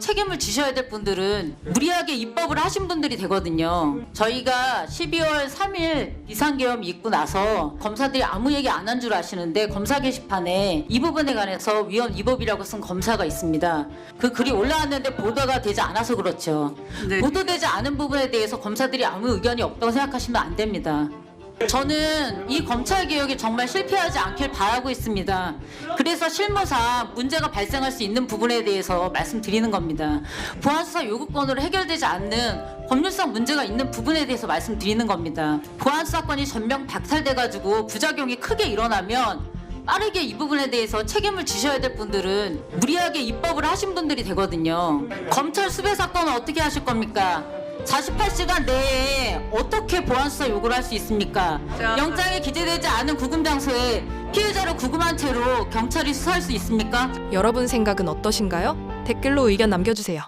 책임을 지셔야 될 분들은 무리하게 입법을 하신 분들이 되거든요. 저희가 12월 3일 비상계엄이 있고 나서 검사들이 아무 얘기 안 한 줄 아시는데 검사 게시판에 이 부분에 관해서 위헌 위법이라고 쓴 검사가 있습니다. 그 글이 올라왔는데 보도가 되지 않아서 그렇죠. 네. 보도되지 않은 부분에 대해서 검사들이 아무 의견이 없다고 생각하시면 안 됩니다. 저는 이 검찰 개혁이 정말 실패하지 않길 바라고 있습니다. 그래서 실무상 문제가 발생할 수 있는 부분에 대해서 말씀드리는 겁니다. 보안수사 요구권으로 해결되지 않는 법률상 문제가 있는 부분에 대해서 말씀드리는 겁니다. 보안수사권이 전면 박탈돼가지고 부작용이 크게 일어나면 빠르게 이 부분에 대해서 책임을 지셔야 될 분들은 무리하게 입법을 하신 분들이 되거든요. 검찰 수배 사건은 어떻게 하실 겁니까? 48시간 내에 어떻게 보안수사 요구를 할 수 있습니까? 자, 영장에 기재되지 않은 구금 장소에 피해자를 구금한 채로 경찰이 수사할 수 있습니까? 여러분 생각은 어떠신가요? 댓글로 의견 남겨주세요.